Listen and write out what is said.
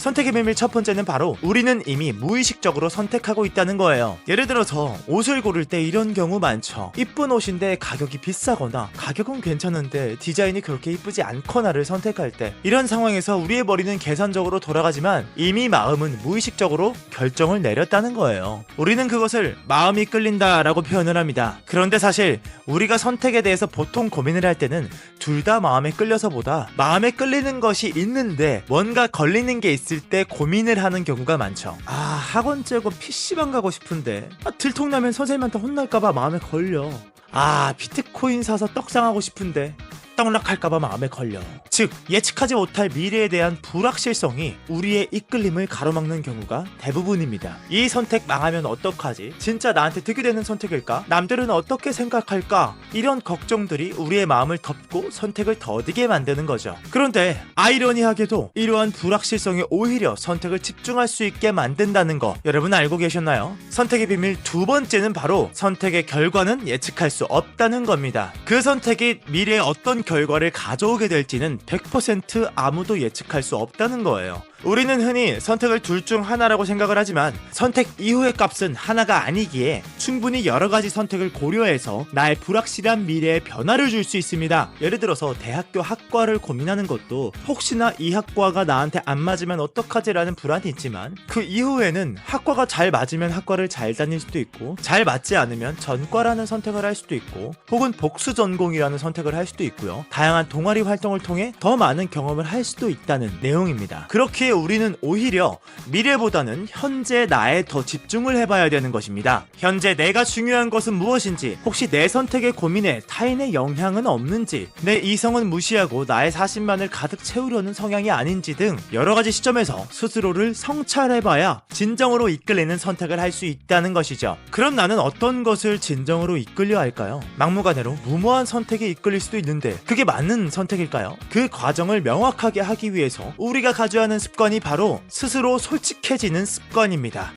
선택의 비밀 첫 번째는 바로 우리는 이미 무의식적으로 선택하고 있다는 거예요. 예를 들어서 옷을 고를 때 이런 경우 많죠. 이쁜 옷인데 가격이 비싸거나 가격은 괜찮은데 디자인이 그렇게 이쁘지 않거나를 선택할 때 이런 상황에서 우리의 머리는 계산적으로 돌아가지만 이미 마음은 무의식적으로 결정을 내렸다는 거예요. 우리는 그것을 마음이 끌린다 라고 표현을 합니다. 그런데 사실 우리가 선택에 대해서 보통 고민을 할 때는 둘 다 마음에 끌려서보다 마음에 끌리는 것이 있는데 뭔가 걸리는 게 있을 때 고민을 하는 경우가 많죠. 아 학원 째고 PC방 가고 싶은데 아, 들통나면 선생님한테 혼날까봐 마음에 걸려. 아 비트코인 사서 떡상하고 싶은데 떡락할까봐 마음에 걸려. 즉 예측하지 못할 미래에 대한 불확실성이 우리의 이끌림을 가로막는 경우가 대부분입니다. 이 선택 망하면 어떡하지? 진짜 나한테 득이 되는 선택일까? 남들은 어떻게 생각할까? 이런 걱정들이 우리의 마음을 덮고 선택을 더디게 만드는 거죠. 그런데 아이러니하게도 이러한 불확실성이 오히려 선택을 집중할 수 있게 만든다는 거 여러분 알고 계셨나요? 선택의 비밀 두 번째는 바로 선택의 결과는 예측할 수 없다는 겁니다. 그 선택이 미래에 어떤 결과를 가져오게 될지는 100% 아무도 예측할 수 없다는 거예요. 우리는 흔히 선택을 둘 중 하나라고 생각을 하지만 선택 이후의 값은 하나가 아니기에 충분히 여러 가지 선택을 고려해서 나의 불확실한 미래에 변화를 줄 수 있습니다. 예를 들어서 대학교 학과를 고민하는 것도 혹시나 이 학과가 나한테 안 맞으면 어떡하지라는 불안이 있지만 그 이후에는 학과가 잘 맞으면 학과를 잘 다닐 수도 있고 잘 맞지 않으면 전과라는 선택을 할 수도 있고 혹은 복수 전공이라는 선택을 할 수도 있고요. 다양한 동아리 활동을 통해 더 많은 경험을 할 수도 있다는 내용입니다. 그렇기에 우리는 오히려 미래보다는 현재 나에 더 집중을 해봐야 되는 것입니다. 현재 내가 중요한 것은 무엇인지, 혹시 내 선택의 고민에 타인의 영향은 없는지, 내 이성은 무시하고 나의 사심만을 가득 채우려는 성향이 아닌지 등 여러 가지 시점에서 스스로를 성찰해봐야 진정으로 이끌리는 선택을 할 수 있다는 것이죠. 그럼 나는 어떤 것을 진정으로 이끌려 할까요? 막무가내로 무모한 선택에 이끌릴 수도 있는데 그게 맞는 선택일까요? 그 과정을 명확하게 하기 위해서 우리가 가져야 하는 습관이 바로 스스로 솔직해지는 습관입니다.